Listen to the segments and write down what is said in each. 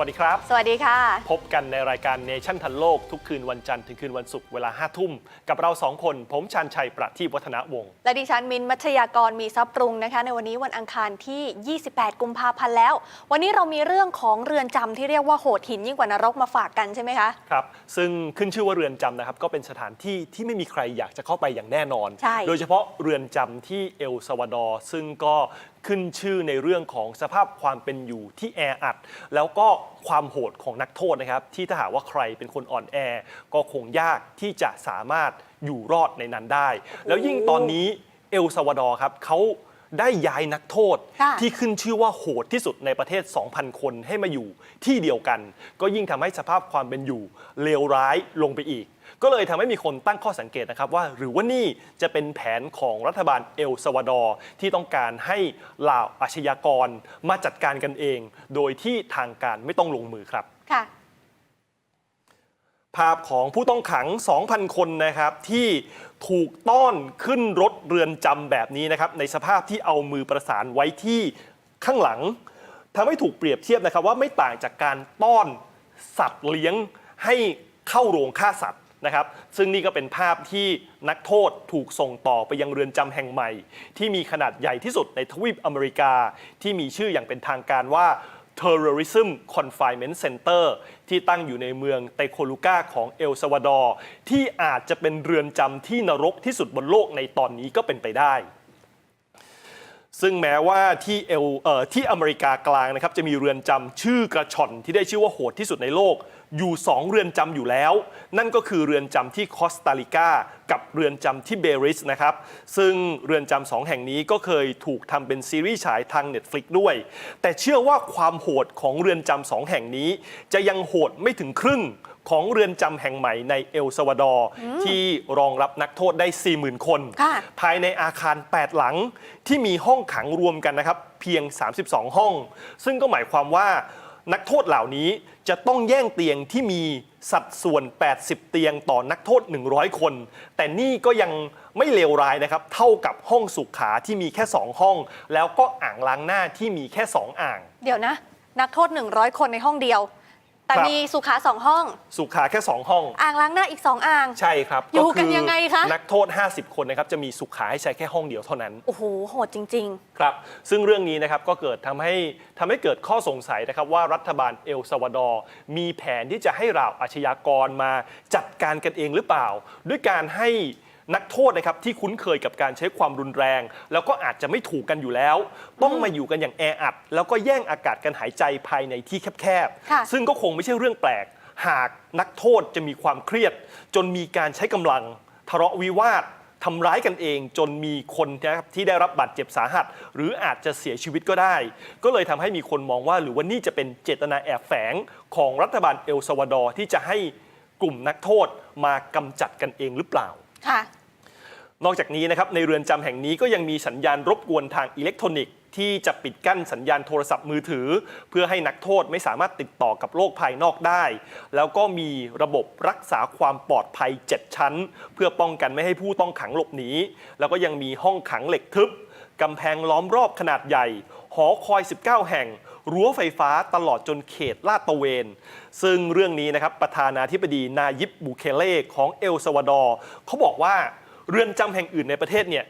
สวัสดีครับ สวัสดีค่ะ พบกันในรายการเนชั่นทันโลกทุกคืนวันจันทร์ถึงคืนวันศุกร์เวลา5ทุ่ม กับเราสองคน ผมชันชัยประทีปวัฒนวงศ์และดิฉันมินท์มัชยากรมีทรัพย์ปรุงนะคะ ในวันนี้วันอังคารที่ 28 กุมภาพันธ์แล้ว วันนี้เรามีเรื่องของเรือนจำที่เรียกว่าโหดหินยิ่งกว่านรกมาฝากกันใช่ไหมคะครับซึ่งขึ้นชื่อว่าเรือนจำนะครับก็เป็นสถานที่ที่ไม่มีใครอยากจะเข้าไปอย่างแน่นอนใช่โดยเฉพาะเรือนจำที่เอลซาวาดอร์ซึ่งก็ ขึ้นชื่อในเรื่องของสภาพความเป็นอยู่ที่แออัด แล้วก็ความโหดของนักโทษนะครับ ที่ถ้าหากว่าใครเป็นคนอ่อนแอ ก็คงยากที่จะสามารถอยู่รอดในนั้นได้ แล้วยิ่งตอนนี้เอลซาวาดอร์ครับเขาได้ย้ายนักโทษค่ะ ที่ขึ้นชื่อว่าโหดที่สุดในประเทศ 2,000 คนให้มาอยู่ที่เดียวกัน ก็ยิ่งทำให้สภาพความเป็นอยู่เลวร้ายลงไปอีก ก็เลยทำให้มีคนตั้งข้อสังเกตนะครับว่า หรือว่านี่จะเป็นแผนของรัฐบาลเอลซาวาดอร์ที่ต้องการให้เหล่าอาชญากรมาจัดการกันเอง โดยที่ทางการไม่ต้องลงมือครับค่ะภาพของผู้ต้องขัง 2,000 คนนะครับที่ถูกต้อนขึ้นรถเรือนจำแบบนี้นะครับในสภาพที่เอามือประสานไว้ที่ข้างหลังทำให้ถูกเปรียบเทียบนะครับว่าไม่ต่างจากการต้อนสัตว์เลี้ยงให้เข้าโรงฆ่าสัตว์ นะครับ ซึ่งนี่ก็เป็นภาพที่นักโทษถูกส่งต่อไปยังเรือนจำแห่งใหม่ ที่มีขนาดใหญ่ที่สุดในทวีปอเมริกา ที่มีชื่ออย่างเป็นทางการว่า Terrorism Confinement Center ที่ตั้งอยู่ในเมืองเตโคลูกาของเอลซาวาดอร์ที่อาจจะเป็นเรือนจำที่นรกที่สุดบนโลกในตอนนี้ก็เป็นไปได้ ซึ่งแม้ว่าที่เอลเอ่อที่อเมริกากลางนะครับจะมีเรือนจำชื่อกระชอนที่ได้ชื่อว่าโหดที่สุดในโลก อยู่ 2 เรือนจำอยู่แล้ว นั่นก็คือเรือนจำที่คอสตาริกากับเรือนจำที่เบริสนะครับ ซึ่งเรือนจำสองแห่งนี้ก็เคยถูกทำเป็นซีรีส์ฉายทาง Netflix ด้วย แต่เชื่อว่าความโหดของเรือนจำสองแห่งนี้ จะยังโหดไม่ถึงครึ่งของเรือนจำแห่งใหม่ในเอลซาวาดอร์ที่รองรับนักโทษได้ 40,000 คนค่ะภายในอาคาร 8 หลังที่มีห้องขังรวมกันนะครับ เพียง 32 ห้อง ซึ่งก็หมายความว่านักโทษเหล่านี้ จะต้องแย่งเตียงที่มีสัดส่วน 80 เตียงต่อนักโทษ 100 คน แต่นี่ก็ยังไม่เลวร้ายนะครับ เท่ากับห้องสุขาที่มีแค่ 2 ห้อง แล้วก็อ่างล้างหน้าที่มีแค่ 2 อ่าง เดี๋ยวนะ นักโทษ 100 คนในห้องเดียว แต่ครับ มีสุขาสองห้อง สุขาแค่ 2 ห้อง อ่างล้างหน้าอีก2อ่าง ใช่ครับอยู่กันยังไงคะ นักโทษ 50 คนนะครับจะมีสุขาให้ใช้แค่ห้องเดียวเท่านั้น โอ้โหโหดจริง ครับ ซึ่งเรื่องนี้นะครับก็เกิดทำให้ทำให้เกิดข้อสงสัยนะครับว่ารัฐบาลเอลซาวาดอร์มีแผนที่จะให้เหล่าอาชญากรมาจัดการกันเองหรือเปล่า ด้วยการให้ นักโทษนะครับที่คุ้นเคยกับการใช้ความรุนแรง แล้วก็อาจจะไม่ถูกกันอยู่แล้ว ต้องมาอยู่กันอย่างแออัด แล้วก็แย่งอากาศกันหายใจภายในที่แคบค่ะ ๆ ซึ่งก็คงไม่ใช่เรื่องแปลก หากนักโทษจะมีความเครียด จนมีการใช้กำลัง ทะเลาะวิวาททำร้ายกันเอง จนมีคนนะครับที่ได้รับบาดเจ็บสาหัส หรืออาจจะเสียชีวิตก็ได้ ก็เลยทำให้มีคนมองว่า หรือว่านี่จะเป็นเจตนาแอบแฝงของรัฐบาลเอลซาวาดอร์ที่จะให้กลุ่มนักโทษมากำจัดกันเองหรือเปล่าๆค่ะ นอกจากนี้นะครับในเรือนจำแห่งนี้ก็ยังมีสัญญาณรบกวนทางอิเล็กทรอนิกส์ที่จะปิดกั้นสัญญาณโทรศัพท์มือถือ เพื่อให้นักโทษไม่สามารถติดต่อกับโลกภายนอกได้ แล้วก็มีระบบรักษาความปลอดภัย 7 ชั้น เพื่อป้องกันไม่ให้ผู้ต้องขังหลบหนีแล้วก็ยังมีห้องขังเหล็กทึบกำแพงล้อมรอบขนาดใหญ่ หอคอย 19 แห่ง รั้วไฟฟ้าตลอดจนเขตลาดตะเวน ซึ่งเรื่องนี้นะครับประธานาธิบดีนายิบบูเคเล่ของเอลซาวาดอร์เขาบอกว่า เรือนจำแห่งอื่นในประเทศเนี่ย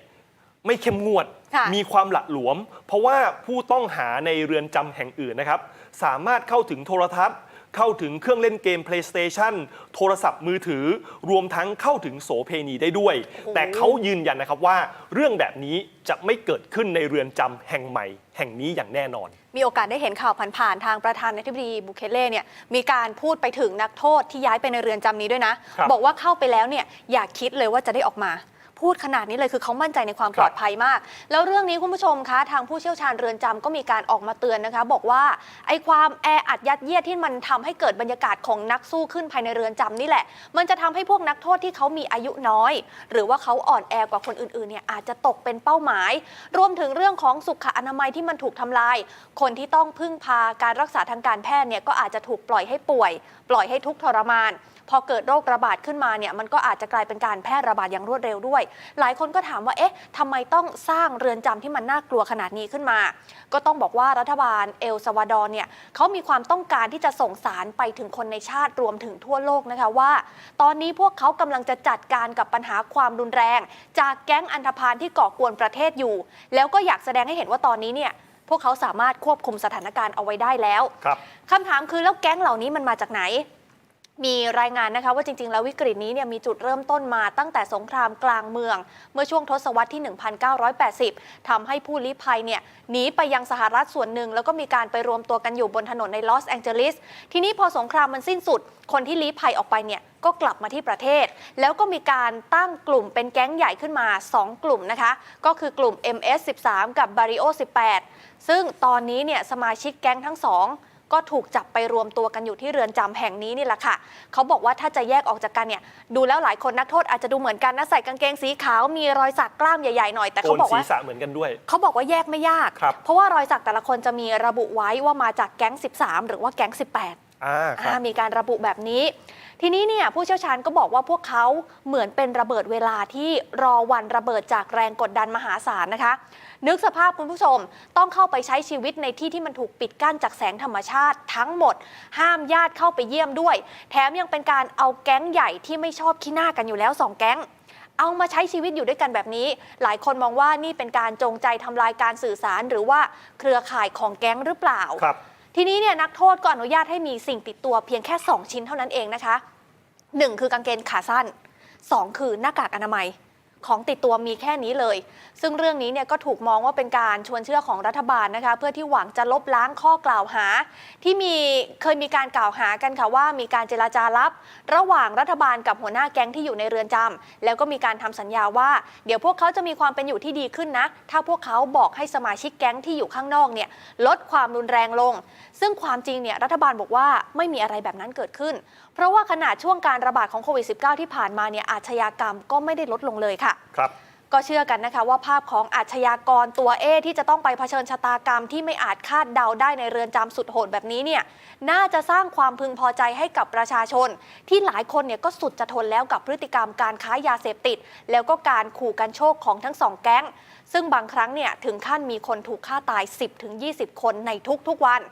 ไม่เข้มงวด ค่ะ มีความหละหลวม เพราะว่าผู้ต้องหาในเรือนจำแห่งอื่นนะครับ สามารถเข้าถึงโทรทัศน์ เข้าถึงเครื่องเล่นเกม PlayStation โทรศัพท์มือถือ รวมทั้งเข้าถึงโสเพณีได้ด้วย แต่เขายืนยันนะครับว่า เรื่องแบบนี้จะไม่เกิดขึ้นในเรือนจำแห่งใหม่ แห่งนี้อย่างแน่นอน มีโอกาสได้เห็นข่าวผ่านๆทางประธานาธิบดีบุเคเล่เนี่ยมีการพูดไปถึงนักโทษที่ย้ายไปในเรือนจำนี้ด้วยนะ ครับ บอกว่าเข้าไปแล้วเนี่ยอย่าคิดเลยว่าจะได้ออกมา พูดขนาดนี้เลยคือเขามั่นใจในความปลอดภัยมาก แล้วเรื่องนี้คุณผู้ชมคะทางผู้เชี่ยวชาญเรือนจำก็มีการออกมาเตือนนะคะ บอกว่าไอ้ความแออัดยัดเยียดที่มันทำให้เกิดบรรยากาศของนักสู้ขึ้นภายในเรือนจำนี่แหละ มันจะทำให้พวกนักโทษที่เขามีอายุน้อย หรือว่าเขาอ่อนแอกว่าคนอื่นๆเนี่ยอาจจะตกเป็นเป้าหมาย รวมถึงเรื่องของสุขอนามัยที่มันถูกทำลาย คนที่ต้องพึ่งพาการรักษาทางการแพทย์เนี่ยก็อาจจะถูกปล่อยให้ป่วย ปล่อยให้ทุกข์ทรมาน พอเกิดโรคระบาดขึ้นมาเนี่ยมันก็อาจจะกลายเป็นการแพร่ระบาดอย่างรวดเร็วด้วย หลายคนก็ถามว่าเอ๊ะทำไมต้องสร้างเรือนจำที่มันน่ากลัวขนาดนี้ขึ้นมา ก็ต้องบอกว่ารัฐบาลเอลซาวาดอร์เนี่ยเขามีความต้องการที่จะส่งสารไปถึงคนในชาติรวมถึงทั่วโลกนะคะว่า ตอนนี้พวกเขากำลังจะจัดการกับปัญหาความรุนแรง จากแก๊งอันธพาลที่ก่อกวนประเทศอยู่ แล้วก็อยากแสดงให้เห็นว่าตอนนี้เนี่ยพวกเขาสามารถควบคุมสถานการณ์เอาไว้ได้แล้วครับคำถามคือแล้วแก๊งเหล่านี้มันมาจากไหน มีรายงานนะคะว่าจริง ๆ แล้ววิกฤตนี้เนี่ยมีจุดเริ่มต้นมาตั้งแต่สงครามกลางเมือง เมื่อช่วงทศวรรษที่ 1980ทำให้ผู้ลี้ภัยเนี่ยหนีไปยังสหรัฐส่วนหนึ่ง แล้วก็มีการไปรวมตัวกันอยู่บนถนนในลอสแองเจลิส ทีนี้พอสงครามมันสิ้นสุด คนที่ลี้ภัยออกไปเนี่ยก็กลับมาที่ประเทศ แล้วก็มีการตั้งกลุ่มเป็นแก๊งใหญ่ขึ้นมา 2 กลุ่มนะคะ ก็คือกลุ่ม MS13 กับ Barrio 18 ซึ่งตอนนี้เนี่ยสมาชิกแก๊งทั้งสอง ก็ถูกจับไปรวมตัวกันอยู่ที่เรือนจำแห่งนี้นี่แหละค่ะ เขาบอกว่าถ้าจะแยกออกจากกันเนี่ยดูแล้วหลายคนนักโทษอาจจะดูเหมือนกันนะใส่กางเกงสีขาวมีรอยสักกล้ามใหญ่ๆหน่อยแต่โกเขานบอกศีรว่าษะเหมือนกันด้วยเขาบอกว่าแยกไม่ยากครับเพราะว่ารอยสักแต่ละคนจะมีระบุไว้ว่ามาจากแก๊ง 13 หรือว่าแก๊ง 18อ่าครับอ่ามีการระบุแบบนี้ ทีนี้เนี่ยผู้เชี่ยวชาญก็บอกว่าพวกเขาเหมือนเป็นระเบิดเวลาที่รอวันระเบิดจากแรงกดดันมหาศาลนะคะ นึกสภาพคุณผู้ชมต้องเข้าไปใช้ชีวิตในที่ที่มันถูกปิดกั้นจากแสงธรรมชาติทั้งหมด ห้ามญาติเข้าไปเยี่ยมด้วย แถมยังเป็นการเอาแก๊งใหญ่ที่ไม่ชอบขี้หน้ากันอยู่แล้วสองแก๊งเอามาใช้ชีวิตอยู่ด้วยกันแบบนี้ หลายคนมองว่านี่เป็นการจงใจทำลายการสื่อสาร หรือว่าเครือข่ายของแก๊งหรือเปล่า ครับ ทีนี้เนี่ยนักโทษก็อนุญาตให้มีสิ่งติดตัวเพียงแค่ 2 ชิ้นเท่านั้นเองนะคะ 1 คือกางเกงขาสั้น 2 คือหน้ากากอนามัย ของติดตัวมีแค่นี้เลย ซึ่งเรื่องนี้เนี่ยก็ถูกมองว่าเป็นการชวนเชื่อของรัฐบาลนะคะ เพื่อที่หวังจะลบล้างข้อกล่าวหา ที่มีเคยมีการกล่าวหากันค่ะว่ามีการเจราจาลับ ระหว่างรัฐบาลกับหัวหน้าแก๊งที่อยู่ในเรือนจำแล้วก็มีการทำสัญญาว่า เดี๋ยวพวกเขาจะมีความเป็นอยู่ที่ดีขึ้นนะ ถ้าพวกเขาบอกให้สมาชิกแก๊งที่อยู่ข้างนอกเนี่ยลดความรุนแรงลง ซึ่งความจริงเนี่ยรัฐบาลบอกว่าไม่มีอะไรแบบนั้นเกิดขึ้น เพราะว่าขนาดช่วงการระบาดของโควิด -19 ที่ผ่านมาเนี่ยอาชญากรรมก็ไม่ได้ลดลงเลยค่ะครับก็เชื่อกันนะคะว่าภาพของอาชญากรตัวเอที่จะต้องไปเผชิญชะตากรรมที่ไม่อาจคาดเดาได้ในเรือนจำสุดโหดแบบนี้เนี่ยน่าจะสร้างความพึงพอใจให้กับประชาชน ที่หลายคนเนี่ยก็สุดจะทนแล้วกับพฤติกรรมการค้ายาเสพติด แล้วก็การขู่กันโชคของทั้งสองแก๊ง ซึ่งบางครั้งเนี่ยถึงขั้นมีคนถูกฆ่าตาย 10-20 คนในทุกๆวัน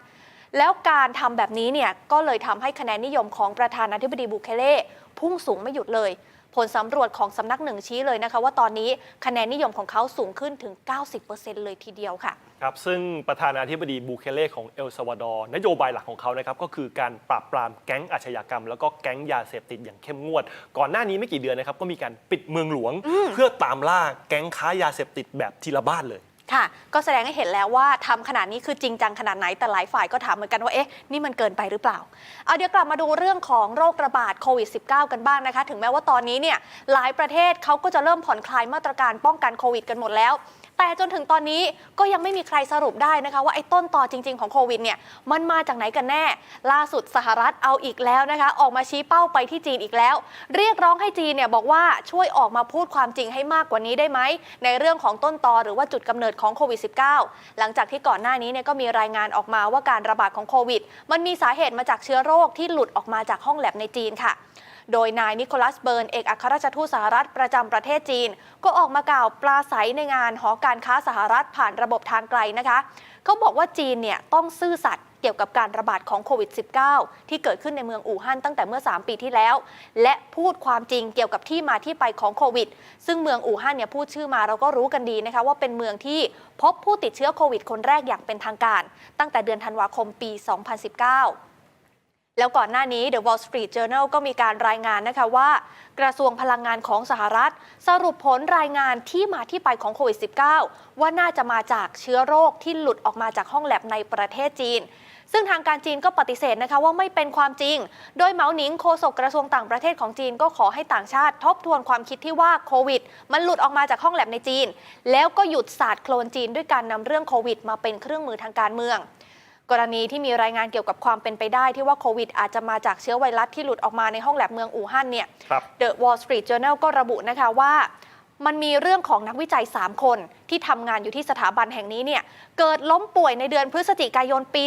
แล้วการทำแบบนี้เนี่ยก็เลยทำให้คะแนนนิยมของประธานาธิบดีบุเคเล่พุ่งสูงไม่หยุดเลย ผลสำรวจของสำนักหนึ่งชี้เลยนะคะ ว่าตอนนี้คะแนนนิยมของเขาสูงขึ้นถึง 90%เลยทีเดียวค่ะ ครับ ซึ่งประธานาธิบดีบูเคเล่ของเอลซาวาดอร์นโยบายหลักของเขานะครับก็คือการปราบปรามแก๊งอาชญากรรม แล้วก็แก๊งยาเสพติดอย่างเข้มงวด ก่อนหน้านี้ไม่กี่เดือนนะครับก็มีการปิดเมืองหลวง เพื่อตามล่าแก๊งค้ายาเสพติดแบบทีละบ้านเลย ค่ะ ก็แสดงให้เห็นแล้วว่าทำขนาดนี้คือจริงจังขนาดไหนแต่หลายฝ่ายก็ถามเหมือนกันว่าเอ๊ะนี่มันเกินไปหรือเปล่าเอาเดี๋ยวกลับมาดูเรื่องของโรคระบาดโควิด -19 กันบ้างนะคะ ถึงแม้ว่าตอนนี้เนี่ยหลายประเทศเขาก็จะเริ่มผ่อนคลายมาตรการป้องกันโควิดกันหมดแล้ว แต่จนถึงตอนนี้ก็ยังไม่มีใครสรุปได้นะคะ ว่าไอ้ต้นต่อจริง ๆของโควิดเนี่ยมันมาจากไหนกันแน่ ล่าสุดสหรัฐเอาอีกแล้วนะคะ ออกมาชี้เป้าไปที่จีนอีกแล้ว เรียกร้องให้จีนเนี่ยบอกว่าช่วยออกมาพูดความจริงให้มากกว่านี้ได้ไหมในเรื่องของต้นตอหรือว่าจุดกำเนิดของโควิด -19 หลังจากที่ก่อนหน้านี้เนี่ยก็มีรายงานออกมาว่าการระบาดของโควิด มันมีสาเหตุมาจากเชื้อโรคที่หลุดออกมาจากห้องแลบในจีนค่ะ โดยนายนิโคลัสเบิร์นเอกอัครราชทูตสหรัฐประจำประเทศจีน ก็ออกมากล่าวปลาใสในงานหอการค้าสหรัฐผ่านระบบทางไกลนะคะเขาบอกว่าจีนเนี่ยต้องซื่อสัตย์เกี่ยวกับการระบาดของโควิด -19 ที่เกิดขึ้นในเมืองอู่ฮั่นตั้งแต่เมื่อ 3 ปีที่แล้ว และพูดความจริงเกี่ยวกับที่มาที่ไปของโควิด ซึ่งเมืองอู่ฮั่นเนี่ยพูดชื่อมาเราก็รู้กันดีนะคะว่าเป็นเมืองที่พบผู้ติดเชื้อโควิดคนแรกอย่างเป็นทางการ ตั้งแต่เดือนธันวาคมปี 2019 แล้วก่อนหน้านี้ The Wall Street Journal ก็มีการรายงานนะคะว่า กระทรวงพลังงานของสหรัฐ สรุปผลรายงานที่มาที่ไปของโควิด -19 ว่าน่าจะมาจากเชื้อโรคที่หลุดออกมาจากห้องแลบในประเทศจีน ซึ่งทางการจีนก็ปฏิเสธนะคะว่าไม่เป็นความจริง โดยเหมาหนิงโฆษกกระทรวงต่างประเทศของจีนก็ขอให้ต่างชาติ ทบทวนความคิดที่ว่าโควิด มันหลุดออกมาจากห้องแลบในจีน แล้วก็หยุดศาสตร์โคลนจีนด้วยการนำเรื่องโควิด มาเป็นเครื่องมือทางการเมือง กรณีที่มีรายงานเกี่ยวกับความเป็นไปได้ที่ว่าโควิด อาจจะมาจากเชื้อไวรัสที่หลุดออกมาในห้องแลบเมืองอู่ฮั่นเนี่ยครับ The Wall Street Journal ก็ระบุนะคะว่ามันมีเรื่องของนักวิจัย 3 คนที่ทำงานอยู่ที่สถาบันแห่งนี้เนี่ยเกิดล้มป่วยในเดือนพฤศจิกายนปี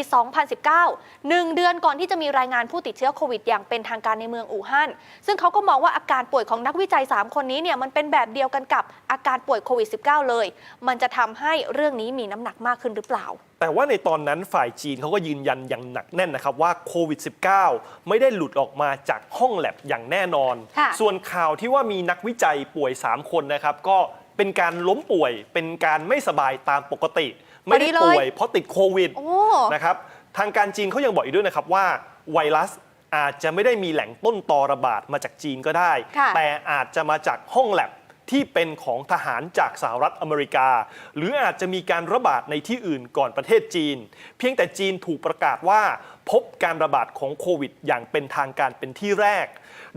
2019หนึ่งเดือนก่อนที่จะมีรายงานผู้ติดเชื้อโควิด อย่างเป็นทางการในเมืองอู่ฮั่นซึ่งเขาก็มองว่าอาการป่วยของนักวิจัย 3 คนนี้เนี่ยมันเป็นแบบเดียวกันกับอาการป่วยโควิด -19 เลย มันจะทำให้เรื่องนี้มีน้ำหนักมากขึ้นหรือเปล่า แต่ว่าในตอนนั้นฝ่ายจีนเขาก็ยืนยันอย่างหนักแน่นนะครับว่าโควิด -19 ไม่ได้หลุดออกมาจากห้องแลบอย่างแน่นอน ค่ะ ส่วนข่าวที่ว่ามีนักวิจัยป่วย 3 คนนะครับ ก็เป็นการล้มป่วย เป็นการไม่สบายตามปกติ ไม่ได้ป่วยเพราะติดโควิด โอ้ นะครับทางการจีนเขายังบอกอีกด้วยนะครับว่าไวรัสอาจจะไม่ได้มีแหล่งต้นตอระบาดมาจากจีนก็ได้ ค่ะแต่อาจจะมาจากห้องแลบ ที่เป็นของทหารจากสหรัฐอเมริกา หรืออาจจะมีการระบาดในที่อื่นก่อนประเทศจีน เพียงแต่จีนถูกประกาศว่า พบการระบาดของโควิด อย่างเป็นทางการเป็นที่แรก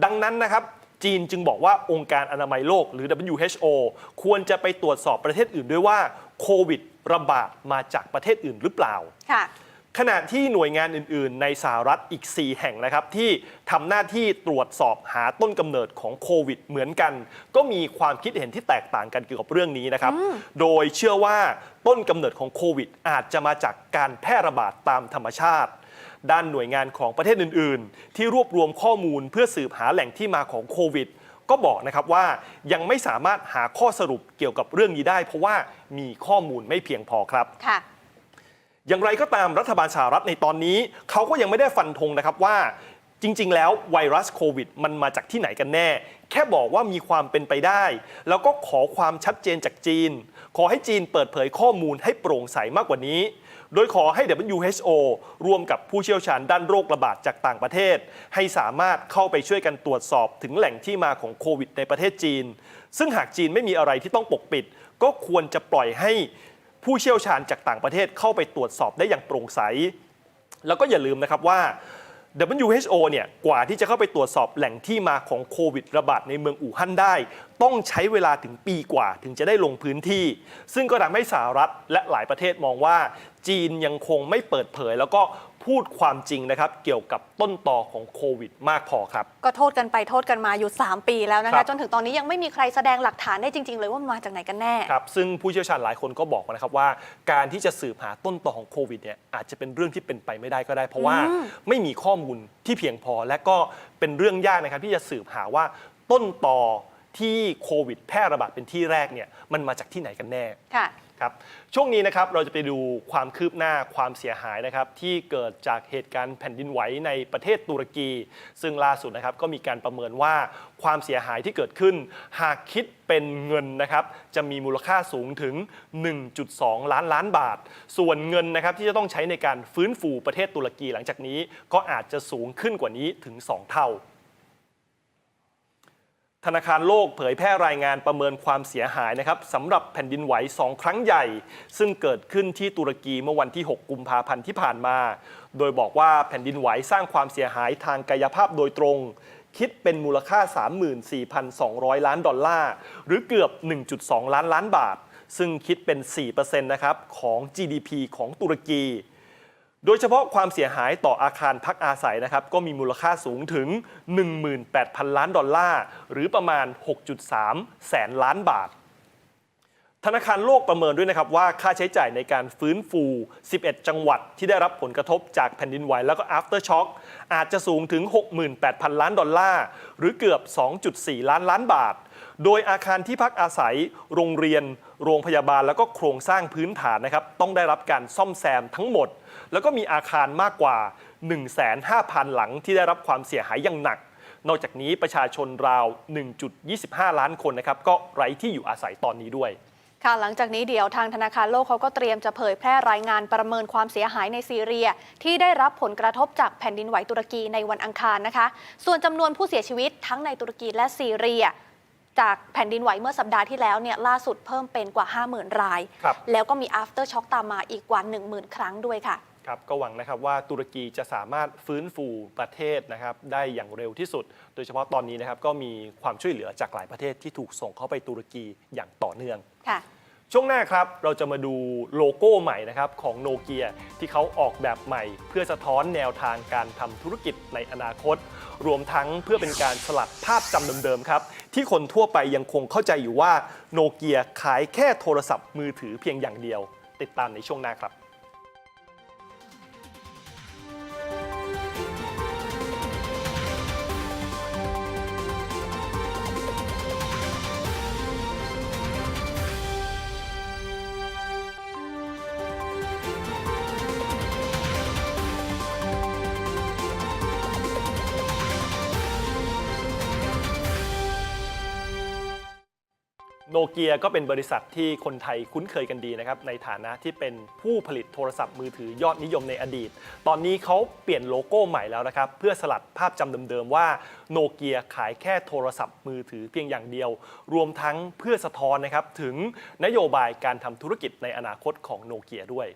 ดังนั้นนะครับจีนจึงบอกว่าองค์การอนามัยโลกหรือ WHO ควรจะไปตรวจสอบประเทศอื่นด้วยว่าโควิดระบาดมาจากประเทศอื่นหรือเปล่าค่ะ ขณะที่หน่วยงานอื่น ๆ ในสหรัฐอีก 4 แห่งนะครับ ที่ทำหน้าที่ตรวจสอบหาต้นกำเนิดของโควิดเหมือนกัน ก็มีความคิดเห็นที่แตกต่างกันเกี่ยวกับเรื่องนี้นะครับ โดยเชื่อว่าต้นกำเนิดของโควิด อาจจะมาจากการแพร่ระบาดตามธรรมชาติ ด้านหน่วยงานของประเทศอื่น ๆ ที่รวบรวมข้อมูลเพื่อสืบหาแหล่งที่มาของโควิดก็บอกนะครับว่ายังไม่สามารถหาข้อสรุปเกี่ยวกับเรื่องนี้ได้ เพราะว่ามีข้อมูลไม่เพียงพอครับค่ะ อย่างไรก็ตามรัฐบาลสหรัฐในตอนนี้ เขาก็ยังไม่ได้ฟันธงนะครับว่าจริง ๆ แล้วไวรัสโควิด มันมาจากที่ไหนกันแน่ แค่บอกว่ามีความเป็นไปได้ แล้วก็ขอความชัดเจนจากจีน ขอให้จีนเปิดเผยข้อมูลให้โปร่งใสมากกว่านี้ โดยขอให้ WHO ร่วมกับผู้เชี่ยวชาญด้านโรคระบาดจากต่างประเทศ ให้สามารถเข้าไปช่วยกันตรวจสอบถึงแหล่งที่มาของโควิดในประเทศจีน ซึ่งหากจีนไม่มีอะไรที่ต้องปกปิด ก็ควรจะปล่อยให้ ผู้เชี่ยวชาญจากต่างประเทศเข้าไปตรวจสอบได้อย่างโปร่งใส แล้วก็อย่าลืมนะครับว่า WHO เนี่ยกว่าที่จะเข้าไปตรวจสอบแหล่งที่มาของโควิดระบาดในเมืองอู่ฮั่นได้ ต้องใช้เวลาถึงปีกว่าถึงจะได้ลงพื้นที่ ซึ่งก็ทำให้สหรัฐและหลายประเทศมองว่า จีนยังคงไม่เปิดเผย แล้วก็ พูดความจริงนะครับ เกี่ยวกับต้นตอของโควิดมากพอครับ ก็โทษกันไปโทษกันมาอยู่ 3 ปีแล้วนะครัคะ บ จนถึงตอนนี้ยังไม่มีใครแสดงหลักฐานได้จริง ๆ เลยว่ามันมาจากไหนกันแน่ ครับซึ่งผู้เชี่ยวชาญหลายคนก็บอกมานะครับว่า การที่จะสืบหาต้นตอของโควิดเนี่ยอาจจะเป็นเรื่องที่เป็นไปไม่ได้ก็ได้ เพราะว่าอืมไม่มีข้อมูลที่เพียงพอและก็เป็นเรื่องยากนะครับที่จะสืบหาว่าต้นตอที่โควิดแพร่ระบาดเป็นที่แรกเนี่ยมันมาจากที่ไหนกันแน่ ค่ะ ครับช่วงนี้นะครับเราจะไปดูความคืบหน้าความเสียหายนะครับที่เกิดจากเหตุการณ์แผ่นดินไหวในประเทศตุรกี ซึ่งล่าสุดนะครับก็มีการประเมินว่าความเสียหายที่เกิดขึ้น หากคิดเป็นเงินนะครับจะมีมูลค่าสูงถึง 1.2 ล้านล้านบาท ส่วนเงินนะครับที่จะต้องใช้ในการฟื้นฟูประเทศตุรกีหลังจากนี้ ก็อาจจะสูงขึ้นกว่านี้ถึง 2 เท่า ธนาคารโลกเผยแพร่รายงานประเมินความเสียหายนะครับสำหรับแผ่นดินไหว 2 ครั้งใหญ่ ซึ่งเกิดขึ้นที่ตุรกีเมื่อวันที่ 6 กุมภาพันธ์ที่ผ่านมา โดยบอกว่าแผ่นดินไหวสร้างความเสียหายทางกายภาพโดยตรง คิดเป็นมูลค่า 34,200 ล้านดอลลาร์ หรือเกือบ 1.2 ล้านล้านบาท ซึ่งคิดเป็น 4%นะครับของ GDP ของตุรกี โดยเฉพาะความเสียหายต่ออาคารพักอาศัยนะครับ ก็มีมูลค่าสูงถึง 18,000 ล้านดอลลาร์ หรือประมาณ 6.3 แสนล้านบาท ธนาคารโลกประเมินด้วยนะครับว่าค่าใช้จ่ายในการฟื้นฟู 11 จังหวัดที่ได้รับผลกระทบจากแผ่นดินไหวแล้วก็ after shock อาจจะสูงถึง 68,000 ล้านดอลลาร์ หรือเกือบ 2.4 ล้านล้านบาทโดยอาคารที่พักอาศัย โรงเรียน โรงพยาบาล แล้วก็โครงสร้างพื้นฐานนะครับ ต้องได้รับการซ่อมแซมทั้งหมด แล้วก็มีอาคารมากกว่า 15,000 หลังที่ได้รับความเสียหายอย่างหนัก นอกจากนี้ประชาชนราว 1.25 ล้านคนนะครับก็ไร้ที่อยู่อาศัยตอนนี้ด้วยค่ะหลังจากนี้เดี๋ยวทางธนาคารโลกเขาก็เตรียมจะเผยแพร่รายงานประเมินความเสียหายในซีเรีย ที่ได้รับผลกระทบจากแผ่นดินไหวตุรกีในวันอังคารนะคะ ส่วนจำนวนผู้เสียชีวิตทั้งในตุรกีและซีเรีย จากแผ่นดินไหวเมื่อสัปดาห์ที่แล้วเนี่ยล่าสุดเพิ่มเป็นกว่า 50,000 รายครับแล้วก็มี after shock ตามมาอีกกว่า 10,000 ครั้งด้วยค่ะ ครับก็หวังนะครับว่าตุรกีจะสามารถฟื้นฟูประเทศนะครับได้อย่างเร็วที่สุด โดยเฉพาะตอนนี้นะครับก็มีความช่วยเหลือจากหลายประเทศที่ถูกส่งเข้าไปตุรกีอย่างต่อเนื่อง ค่ะ ช่วงหน้าครับเราจะมาดูโลโก้ใหม่นะครับของโนเกียที่เขาออกแบบใหม่ เพื่อสะท้อนแนวทางการทำธุรกิจในอนาคต รวมทั้งเพื่อเป็นการสลัดภาพจำเดิมๆครับ ที่คนทั่วไปยังคงเข้าใจอยู่ว่าโนเกียขายแค่โทรศัพท์มือถือเพียงอย่างเดียว ติดตามในช่วงหน้าครับ โนเกียก็เป็นบริษัทที่คนไทยคุ้นเคยกันดีนะครับในฐานะที่เป็นผู้ผลิตโทรศัพท์มือถือยอดนิยมในอดีต ตอนนี้เขาเปลี่ยนโลโก้ใหม่แล้วนะครับเพื่อสลัดภาพจำเดิมๆว่าโนเกียขายแค่โทรศัพท์มือถือเพียงอย่างเดียว รวมทั้งเพื่อสะท้อนนะครับถึงนโยบายการทำธุรกิจในอนาคตของโนเกียด้วย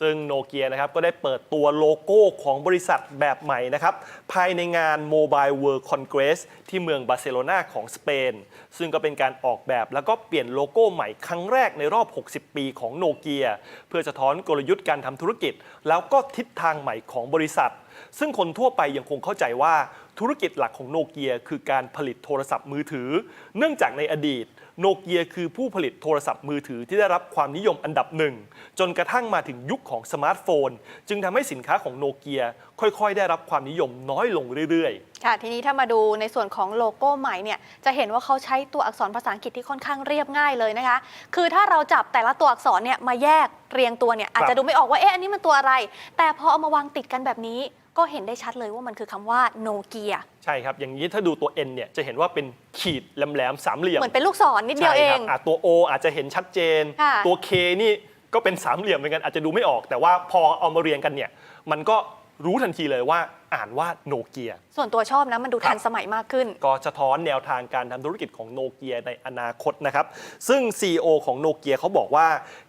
ซึ่งโนเกียนะครับก็ได้เปิดตัวโลโก้ของบริษัทแบบใหม่นะครับภายในงาน Mobile World Congress ที่เมืองบาร์เซโลนาของสเปน ซึ่งก็เป็นการออกแบบแล้วก็เปลี่ยนโลโก้ใหม่ครั้งแรกในรอบ 60 ปีของโนเกียเพื่อสะท้อนกลยุทธ์การทำธุรกิจ แล้วก็ทิศทางใหม่ของบริษัท ซึ่งคนทั่วไปยังคงเข้าใจว่าธุรกิจหลักของโนเกียคือการผลิตโทรศัพท์มือถือ เนื่องจากในอดีต โนเกียคือผู้ผลิตโทรศัพท์มือถือที่ได้รับความนิยมอันดับหนึ่ง จนกระทั่งมาถึงยุคของสมาร์ทโฟน จึงทำให้สินค้าของโนเกียค่อยๆ ได้รับความนิยมน้อยลงเรื่อยๆ ค่ะ ทีนี้ถ้ามาดูในส่วนของโลโก้ใหม่เนี่ยจะเห็นว่าเขาใช้ตัวอักษรภาษาอังกฤษที่ค่อนข้างเรียบง่ายเลยนะคะ คือถ้าเราจับแต่ละตัวอักษรเนี่ยมาแยกเรียงตัวเนี่ยอาจจะดูไม่ออกว่าเอ๊ะอันนี้มันตัวอะไร แต่พอเอามาวางติดกันแบบนี้ ก็เห็นได้ชัดเลยว่ามันคือคำว่าโนเกียๆใช่ครับ อย่างนี้ถ้าดูตัว N เนี่ยจะเห็นว่าเป็นขีดแหลมๆสามเหลี่ยมเหมือนเป็นลูกศรนิดเดียวใช่เอครังบอะตัว O อาจจะเห็นชัดเจน ค่ะ ตัว K นี่ก็เป็นสามเหลี่ยมเหมือนกันอาจจะดูไม่ออก แต่ว่าพอเอามาเรียงกันเนี่ยมันก็ รู้ทันทีเลยว่าอ่านว่าโนเกียส่วนตัวชอบนะมันดูครับทันสมัยมากขึ้น ก็สะท้อนแนวทางการทำธุรกิจของโนเกียในอนาคตนะครับ ซึ่ง CEO ของโนเกียเขาบอกว่า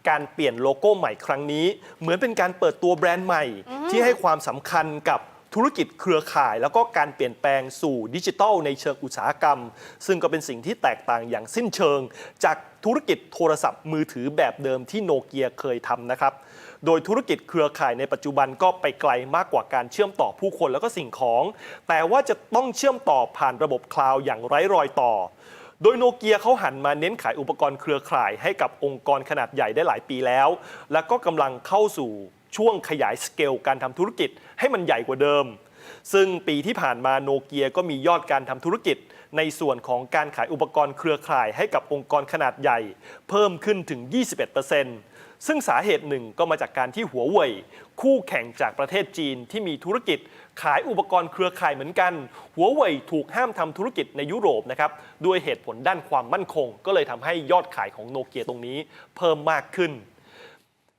การเปลี่ยนโลโก้ใหม่ครั้งนี้ เหมือนเป็นการเปิดตัวแบรนด์ใหม่ ที่ให้ความสำคัญกับธุรกิจเครือข่าย แล้วก็การเปลี่ยนแปลงสู่ดิจิทัลในเชิงอุตสาหกรรม ซึ่งก็เป็นสิ่งที่แตกต่างอย่างสิ้นเชิง จากธุรกิจโทรศัพท์มือถือแบบเดิมที่โนเกียเคยทำนะครับ โดยธุรกิจเครือข่ายในปัจจุบันก็ไปไกลมากกว่าการเชื่อมต่อผู้คนแล้วก็สิ่งของ แต่ว่าจะต้องเชื่อมต่อผ่านระบบคลาวด์อย่างไร้รอยต่อ โดยโนเกียเขาหันมาเน้นขายอุปกรณ์เครือข่ายให้กับองค์กรขนาดใหญ่ได้หลายปีแล้ว แล้วก็กำลังเข้าสู่ช่วงขยายสเกลการทำธุรกิจให้มันใหญ่กว่าเดิม ซึ่งปีที่ผ่านมาโนเกียก็มียอดการทำธุรกิจ ในส่วนของการขายอุปกรณ์เครือข่ายให้กับองค์กรขนาดใหญ่ เพิ่มขึ้นถึง 21%ซึ่งสาเหตุหนึ่งก็มาจากการที่หัวเว่ยคู่แข่งจากประเทศจีนที่มีธุรกิจขายอุปกรณ์เครือข่ายเหมือนกัน หัวเว่ยถูกห้ามทำธุรกิจในยุโรปนะครับด้วยเหตุผลด้านความมั่นคง ก็เลยทำให้ยอดขายของโนเกียตรงนี้เพิ่มมากขึ้น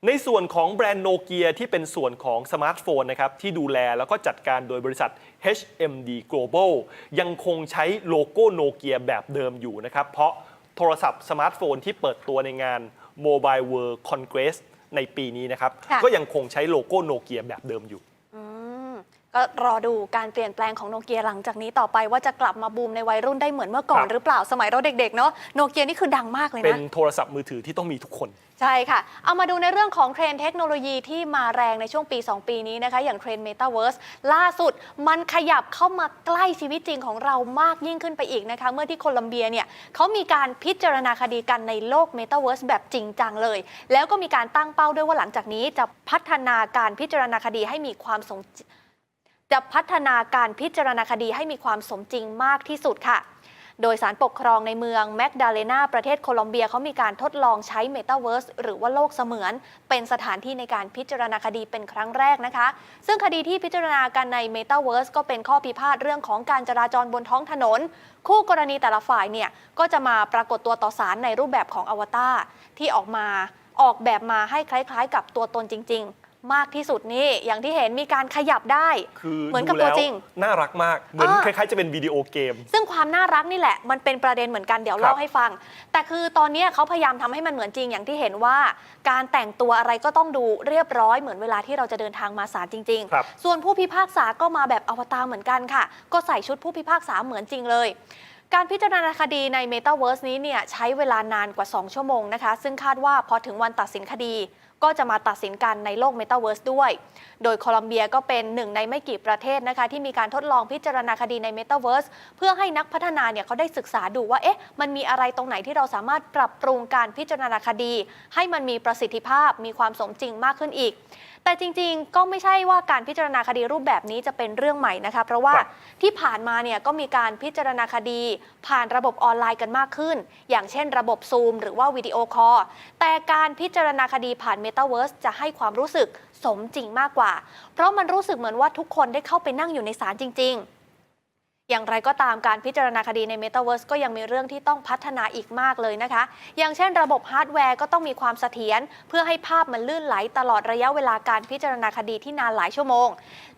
ในส่วนของแบรนด์โนเกียที่เป็นส่วนของสมาร์ทโฟนนะครับที่ดูแลแล้วก็จัดการโดยบริษัท HMD Global ยังคงใช้โลโก้โนเกียแบบเดิมอยู่นะครับเพราะโทรศัพท์สมาร์ทโฟนที่เปิดตัวในงาน Mobile World Congress ในปีนี้นะครับค่ะก็ยังคงใช้โลโก้โนเกียแบบเดิมอยู่อืม ก็รอดูการเปลี่ยนแปลงของโนเกียหลังจากนี้ต่อไปว่าจะกลับมาบูมในวัยรุ่นได้เหมือนเมื่อก่อนครับหรือเปล่าสมัยเราเด็กๆเนาะโนเกียนี่คือดังมากเลยเป็นะนโทรศัพท์มือถือที่ต้องมีทุกคนใช่ค่ะ เอามาดูในเรื่องของเทรนด์เทคโนโลยีที่มาแรงในช่วงปี 2 ปีนี้นะคะ อย่างเทรนด์ Metaverse ล่าสุดมันขยับเข้ามาใกล้ชีวิตจริงของเรามากยิ่งขึ้นไปอีกนะคะ เมื่อที่โคลัมเบียเนี่ยเขามีการพิจารณาคดีกันในโลก Metaverse แบบจริงจังเลย แล้วก็มีการตั้งเป้าด้วยว่าหลังจากนี้จะพัฒนาการพิจารณาคดีให้มีความสม จะพัฒนาการพิจารณาคดีให้มีความสมจริงมากที่สุดค่ะ โดยสารปกครองในเมืองแมกดาเลนาประเทศโคลอมเบียเขามีการทดลองใช้ Metaverse หรือว่าโลกเสมือน เป็นสถานที่ในการพิจารณาคดีเป็นครั้งแรกนะคะ ซึ่งคดีที่พิจารณากันใน Metaverse ก็เป็นข้อพิพาทเรื่องของการจราจรบนท้องถนน คู่กรณีแต่ละฝ่ายเนี่ยก็จะมาปรากฏตัวต่อสารในรูปแบบของอวตารที่ออกมาออกแบบมาให้คล้าย ๆ กับตัวตนจริง ๆ มากที่สุดนี่อย่างที่เห็นมีการขยับได้ คือเหมือนกับดูตัวแล้วจริง น่ารักมาก เหมือนอ่า คล้ายๆจะเป็นวิดีโอเกม ซึ่งความน่ารักนี่แหละ มันเป็นประเด็นเหมือนกันเดี๋ยวครับเล่าให้ฟัง แต่คือตอนนี้เขาพยายามทำให้มันเหมือนจริงอย่างที่เห็นว่า การแต่งตัวอะไรก็ต้องดูเรียบร้อยเหมือนเวลาที่เราจะเดินทางมาศาลจริง ครับ ๆ ส่วนผู้พิพากษาก็มาแบบอวตารเหมือนกันค่ะ ก็ใส่ชุดผู้พิพากษาเหมือนจริงเลย การพิจารณาคดีใน Metaverse นี้เนี่ยใช้เวลานานกว่า 2 ชั่วโมงนะคะ ซึ่งคาดว่าพอถึงวันตัดสินคดี ก็จะมาตัดสินกันในโลกเมตาเวิร์สด้วย โดยโคลอมเบียก็เป็นหนึ่งในไม่กี่ประเทศนะคะที่มีการทดลองพิจารณาคดีในเมตาเวิร์สเพื่อให้นักพัฒนาเนี่ยเขาได้ศึกษาดูว่าเอ๊ะมันมีอะไรตรงไหนที่เราสามารถปรับปรุงการพิจารณาคดี ให้มันมีประสิทธิภาพมีความสมจริงมากขึ้นอีก แต่จริงๆ ก็ไม่ใช่ว่าการพิจารณาคดีรูปแบบนี้จะเป็นเรื่องใหม่นะคะ เพราะว่าครับที่ผ่านมาเนี่ยก็มีการพิจารณาคดี ผ่านระบบออนไลน์กันมากขึ้น อย่างเช่นระบบซูมหรือว่าวิดีโอคอลแต่การพิจารณาคดีผ่าน Metaverse จะให้ความรู้สึกสมจริงมากกว่า เพราะมันรู้สึกเหมือนว่าทุกคนได้เข้าไปนั่งอยู่ในศาลจริง ๆ อย่างไรก็ตามการพิจารณาคดีใน Metaverse ก็ยังมีเรื่องที่ต้องพัฒนาอีกมากเลยนะคะ อย่างเช่นระบบฮาร์ดแวร์ก็ต้องมีความเสถียรเพื่อให้ภาพมันลื่นไหลตลอดระยะเวลาการพิจารณาคดีที่นานหลายชั่วโมง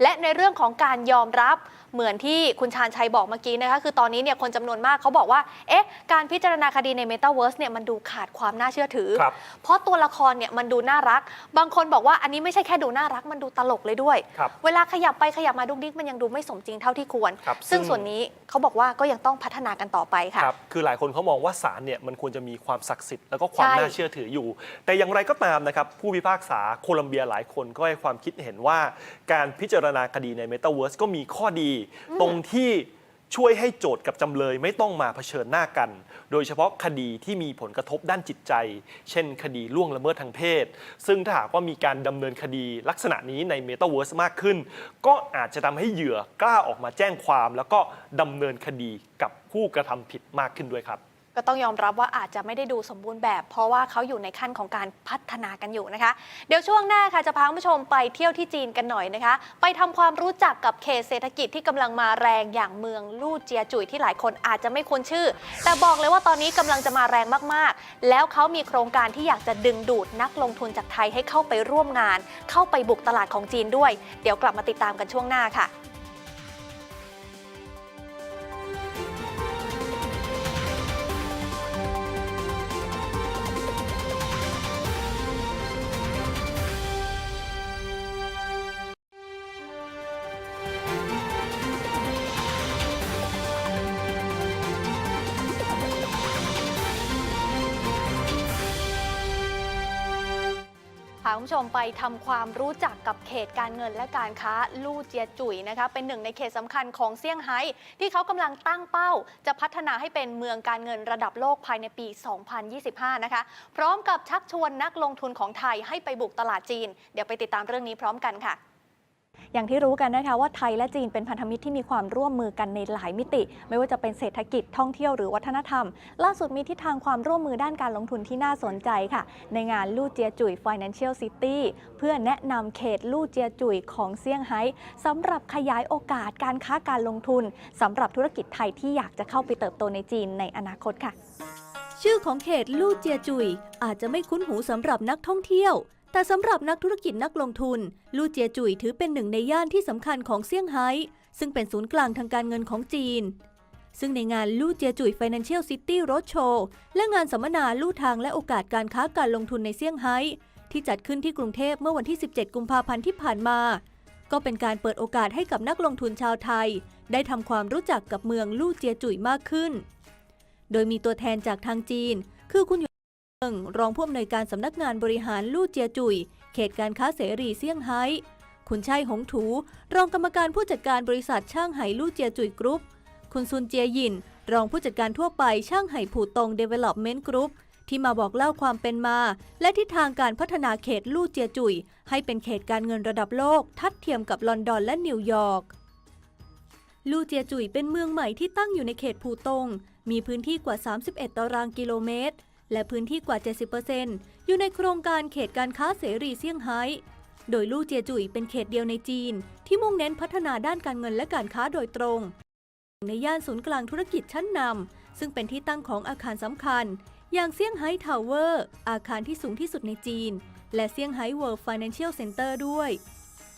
และในเรื่องของการยอมรับเหมือนที่คุณชาญชัยบอกเมื่อกี้นะคะ คือตอนนี้เนี่ยคนจำนวนมากเขาบอกว่า เอ๊ะ การพิจารณาคดีใน Metaverse เนี่ยมันดูขาดความน่าเชื่อถือครับเพราะตัวละครเนี่ยมันดูน่ารัก บางคนบอกว่าอันนี้ไม่ใช่แค่ดูน่ารักมันดูตลกเลยด้วยครับเวลาขยับไปขยับมาดุกดิกมันยังดูไม่สมจริงเท่าที่ควรครับซึ่งซึ่งส่วนนี้เขาบอกว่าก็ยังต้องพัฒนากันต่อไปค่ะ ครับ คือหลายคนเขามองว่าศาลเนี่ยมันควรจะมีความศักดิ์สิทธิ์แล้วก็ความใช่ น่าเชื่อถืออยู่ แต่อย่างไรก็ตามนะครับ ผู้พิพากษาโคลัมเบียหลายคนก็ให้ความคิดเห็นว่า การพิจารณาคดีใน Metaverse ก็มีข้อดี ตรงที่ ช่วยให้โจทย์กับจำเลยไม่ต้องมาเผชิญหน้ากัน โดยเฉพาะคดีที่มีผลกระทบด้านจิตใจ เช่น คดีล่วงละเมิดทางเพศ ซึ่งถ้าหากว่ามีการดำเนินคดีลักษณะนี้ในเมตาเวิร์สมากขึ้น ก็อาจจะทำให้เหยื่อกล้าออกมาแจ้งความ แล้วก็ดำเนินคดีกับผู้กระทำผิดมากขึ้นด้วยครับ ก็ต้องยอมรับว่าอาจจะไม่ได้ดูสมบูรณ์แบบ เพราะว่าเขาอยู่ในขั้นของการพัฒนากันอยู่นะคะ เดี๋ยวช่วงหน้าค่ะจะพาคุณผู้ชมไปเที่ยวที่จีนกันหน่อยนะคะ ไปทำความรู้จักกับเขตเศรษฐกิจที่กำลังมาแรงอย่างเมืองลู่เจียจุยที่หลายคนอาจจะไม่คุ้นชื่อ แต่บอกเลยว่าตอนนี้กำลังจะมาแรงมากๆ แล้วเขามีโครงการที่อยากจะดึงดูดนักลงทุนจากไทยให้เข้าไปร่วมงาน เข้าไปบุกตลาดของจีนด้วย เดี๋ยวกลับมาติดตามกันช่วงหน้าค่ะ คุณผู้ชมไปทำความรู้จักกับเขตการเงินและการค้าลู่เจียจุ๋ยนะคะ เป็นหนึ่งในเขตสำคัญของเซี่ยงไฮ้ที่เขากำลังตั้งเป้า จะพัฒนาให้เป็นเมืองการเงินระดับโลกภายในปี 2025 นะคะ พร้อมกับชักชวนนักลงทุนของไทยให้ไปบุกตลาดจีน เดี๋ยวไปติดตามเรื่องนี้พร้อมกันค่ะ อย่างที่รู้กันนะคะว่าไทยและจีนเป็นพันธมิตรที่มีความร่วมมือกันในหลายมิติ ไม่ว่าจะเป็นเศรษฐกิจท่องเที่ยวหรือวัฒนธรรม ล่าสุดมีทิศทางความร่วมมือด้านการลงทุนที่น่าสนใจค่ะ ในงานลู่เจียจุย Financial City เพื่อแนะนำเขตลู่เจียจุยของเซี่ยงไฮ้สำหรับขยายโอกาสการค้าการลงทุนสำหรับธุรกิจไทยที่อยากจะเข้าไปเติบโตในจีนในอนาคตค่ะ ชื่อของเขตลู่เจียจุยอาจจะไม่คุ้นหูสำหรับนักท่องเที่ยว แต่สำหรับนักธุรกิจนักลงทุน ลู่เจียจุยถือเป็นหนึ่งในย่านที่สำคัญของเซี่ยงไฮ้ซึ่งเป็นศูนย์กลางทางการเงินของจีน ซึ่งในงานลู่เจียจุย Financial City Roadshow และงานสัมมนาลู่ทางและโอกาสการค้าการลงทุนในเซี่ยงไฮ้ที่จัดขึ้นที่กรุงเทพเมื่อวันที่ 17 กุมภาพันธ์ที่ผ่านมา ก็เป็นการเปิดโอกาสให้กับนักลงทุนชาวไทย ได้ทำความรู้จักกับเมืองลู่เจียจุยมากขึ้น โดยมีตัวแทนจากทางจีน คือคุณ รองผู้อำนวยการสำนักงานบริหารลู่เจียจุย เขตการค้าเสรีเซี่ยงไฮ้ คุณชัยหงถู รองกรรมการผู้จัดการบริษัทช่างไหลู่เจียจุยกรุ๊ป คุณซุนเจียหยิน รองผู้จัดการทั่วไปช่างไหผู่ตงเดเวล็อปเมนต์กรุ๊ปที่มาบอกเล่าความเป็นมา และทิศทางการพัฒนาเขตลู่เจียจุย ให้เป็นเขตการเงินระดับโลก ทัดเทียมกับลอนดอนและนิวยอร์กลู่เจียจุยเป็นเมืองใหม่ที่ตั้งอยู่ในเขตภูตง มีพื้นที่กว่า 31 ตารางกิโลเมตร และพื้นที่กว่า 70%อยู่ในโครงการเขตการค้าเสรีเซี่ยงไฮ้ โดยลู่เจียจุยเป็นเขตเดียวในจีน ที่มุ่งเน้นพัฒนาด้านการเงินและการค้าโดยตรง ในย่านศูนย์กลางธุรกิจชั้นนำซึ่งเป็นที่ตั้งของอาคารสำคัญ อย่างเซี่ยงไฮ้ทาวเวอร์อาคารที่สูงที่สุดในจีน และเซี่ยงไฮ้เวิลด์ฟินแลนเชียลเซ็นเตอร์ด้วย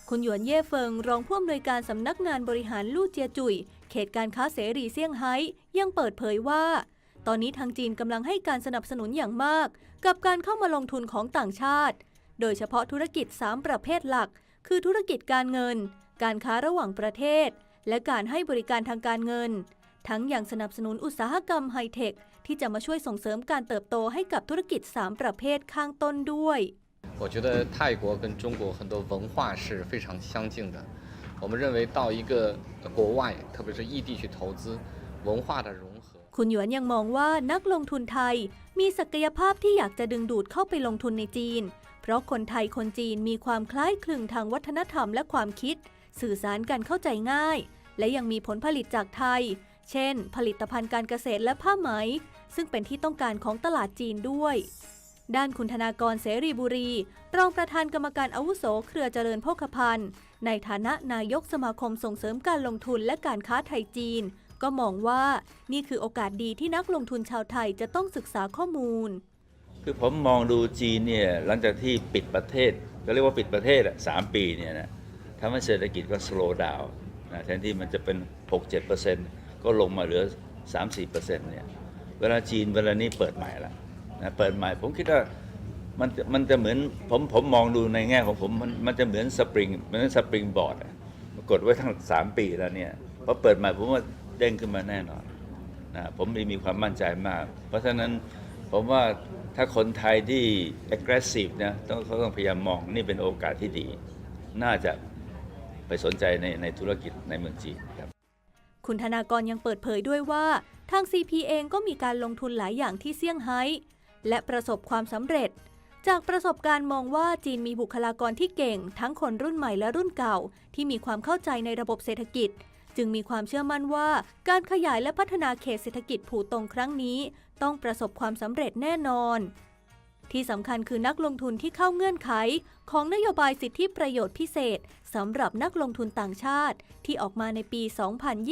คุณหยวนเย่เฟิงรองผู้อำนวยการสำนักงานบริหารลู่เจียจุยเขตการค้าเสรีเซี่ยงไฮ้ยังเปิดเผยว่า ตอนนี้ทางจีนกำลังให้การสนับสนุนอย่างมาก กับการเข้ามาลงทุนของต่างชาติ โดยเฉพาะธุรกิจ 3 ประเภทหลัก คือธุรกิจการเงิน การค้าระหว่างประเทศ และการให้บริการทางการเงิน ทั้งยังสนับสนุนอุตสาหกรรมไฮเทค ที่จะมาช่วยส่งเสริมการเติบโตให้กับธุรกิจ 3 ประเภทข้างต้นด้วย 我觉得泰国跟中国很多文化是非常相近的。我们认为到一个呃国外，特别是异地去投资，文化的融合。 คุณหยวนยังมองว่านักลงทุนไทยมีศักยภาพที่อยากจะดึงดูดเข้าไปลงทุนในจีน เพราะคนไทยคนจีนมีความคล้ายคลึงทางวัฒนธรรมและความคิด สื่อสารกันเข้าใจง่าย และยังมีผลผลิตจากไทย เช่น ผลิตภัณฑ์การเกษตรและผ้าไหม ซึ่งเป็นที่ต้องการของตลาดจีนด้วยด้านคุณธนากรเสรีบุรี รองประธานกรรมการอาวุโสเครือเจริญโภคภัณฑ์ ในฐานะนายกสมาคมส่งเสริมการลงทุนและการค้าไทยจีน ก็มองว่านี่คือโอกาสดีที่นักลงทุนชาวไทยจะต้องศึกษาข้อมูล คือผมมองดูจีนเนี่ยหลังจากที่ปิดประเทศก็เรียกว่าปิดประเทศอะสามปีเนี่ยนะทำให้เศรษฐกิจก็ slow down นะแทนที่มันจะเป็น 6-7%ก็ลงมาเหลือ 3-4%เนี่ยเวลาจีนเวลานี้เปิดใหม่ละนะเปิดใหม่ผมคิดว่ามันมันจะเหมือนผมผมมองดูในแง่ของผมมันมันจะเหมือนสปริงเหมือนสปริงบอร์ดกดไว้ทั้ง 3 ปีแล้วเนี่ยพอเปิดใหม่ผมว่า เด้งขึ้นมาแน่นอนนะผมมีมีความมั่นใจมาก เพราะฉะนั้นผมว่าถ้าคนไทยที่ aggressive นะต้องเขาต้องพยายามมองนี่เป็นโอกาสที่ดี น่าจะไปสนใจในในธุรกิจในเมืองจีนครับคุณธนากรยังเปิดเผยด้วยว่า ทาง CP เองก็มีการลงทุนหลายอย่างที่เซี่ยงไฮ้และประสบความสำเร็จ จากประสบการณ์มองว่าจีนมีบุคลากรที่เก่ง ทั้งคนรุ่นใหม่และรุ่นเก่า ที่มีความเข้าใจในระบบเศรษฐกิจ จึงมีความเชื่อมั่นว่าการขยายและพัฒนาเขตเศรษฐกิจผู่ตงครั้งนี้ ต้องประสบความสำเร็จแน่นอน ที่สำคัญคือนักลงทุนที่เข้าเงื่อนไข ของนโยบายสิทธิประโยชน์พิเศษสำหรับนักลงทุนต่างชาติ ที่ออกมาในปี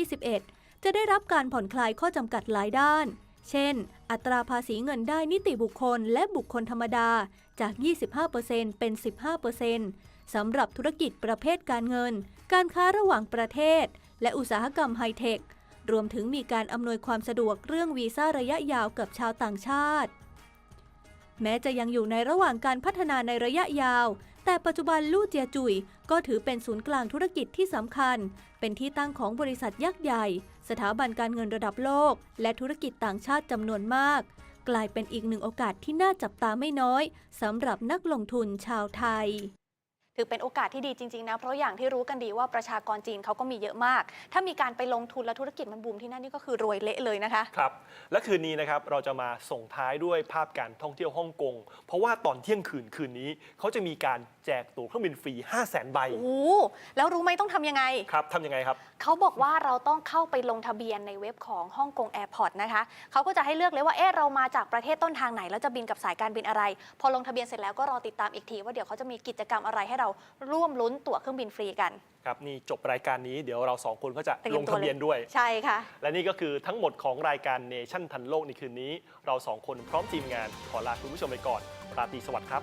2021 จะได้รับการผ่อนคลายข้อจำกัดหลายด้าน เช่น อัตราภาษีเงินได้นิติบุคคลและบุคคลธรรมดาจาก 25%เป็น 15%สำหรับธุรกิจประเภทการเงิน การค้าระหว่างประเทศ และอุตสาหกรรมไฮเทค รวมถึงมีการอำนวยความสะดวกเรื่องวีซ่าระยะยาวกับชาวต่างชาติ แม้จะยังอยู่ในระหว่างการพัฒนาในระยะยาว แต่ปัจจุบันลู่เจียจุยก็ถือเป็นศูนย์กลางธุรกิจที่สำคัญ เป็นที่ตั้งของบริษัทยักษ์ใหญ่ สถาบันการเงินระดับโลก และธุรกิจต่างชาติจำนวนมาก กลายเป็นอีกหนึ่งโอกาสที่น่าจับตาไม่น้อยสำหรับนักลงทุนชาวไทย ถือเป็นโอกาสที่ดีจริงๆนะ เพราะอย่างที่รู้กันดีว่าประชากรจีนเขาก็มีเยอะมาก ถ้ามีการไปลงทุนและธุรกิจมันบูมที่นั่นนี่ก็คือรวยเละเลยนะคะ ครับ และคืนนี้นะครับเราจะมาส่งท้ายด้วยภาพการท่องเที่ยวฮ่องกง เพราะว่าตอนเที่ยงคืนคืนนี้เขาจะมีการแจกตั๋วเครื่องบินฟรี 5 0 0 0 0 0 ใบ โอ้โหแล้วรู้ไหมต้องทำยังไง ครับทำยังไงครับ เขาบอกว่าเราต้องเข้าไปลงทะเบียนในเว็บของฮ่องกงแอร์พอร์ตนะคะ เขาก็จะให้เลือกเลยว่า เอ๊ะเรามาจากประเทศต้นทางไหน แล้วจะบินกับสายการบินอะไร พอลงทะเบียนเสร็จแล้วก็รอติดตามอีกทีว่าเดี๋ยวเขาจะมีกิจกรรมอะไรให้เราร่วมลุ้นตั๋วเครื่องบินฟรีกัน ครับนี่จบรายการนี้เดี๋ยวเราสองคนก็จะลงทะเบียนด้วย ใช่ค่ะ และนี่ก็คือทั้งหมดของรายการเนชั่นทันโลกในคืนนี้ เราสองคนพร้อมทีมงานขอลาคุณผู้ชมไปก่อนราตรีสวัสดิ์ครับ